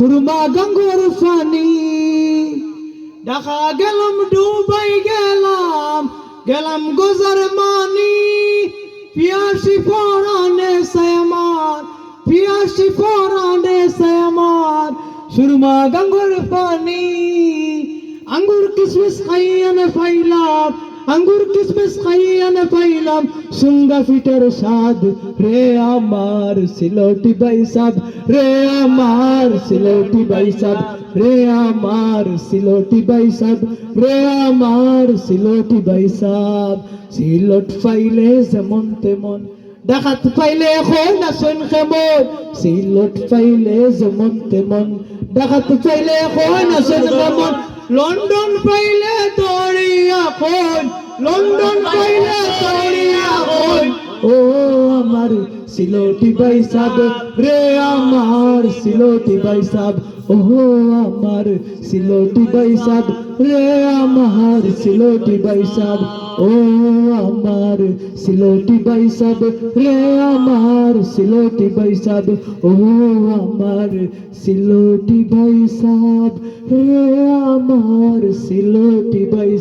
সুরমা গঙ্গর ফানি। দেখা গেলাম, ডুবাই গেলাম গেলাম গোজার মানি। পিয়াসি পরানে আমার পিয়াসি পরানে আমার সুরমা গঙ্গর ফানি। আঙ্গুর কিসমিস খাইয়ানে ফাইলাম আঙ্গুর কিসমিস খাইয়ানে পাইলাম সুঙ্গা ফিটার স্বাদ। রে আমার সিলোটি বাইসাব রে আমার সিলোটি বাইসাব রে আমার সিলোটি বাইসাব রে আমার সিলোটি বাইসাব সিলট ফাইলে যেমন তেমন, ডাকাত পাইলে এখন আসন কেমন? সিলট পাইলে যেমন তেমন, ডাকাত পাইলে এখন আসন কেমন? লন্ডন পাইলে তোরি এখন লন্ডন পাইলে তোরি এখন ও আমার সিলোটি ভাই সাব রে আমার সিলোটি ভাই সাব ও আমার সিলোটি ভাই সাব রে আমার সিলোটি ভাই সাব ও আমার সিলোটি ভাই সাব রে আমার সিলোটি ভাই সাব ও আমার সিলোটি ভাই রে আমার সিলোটি ভাই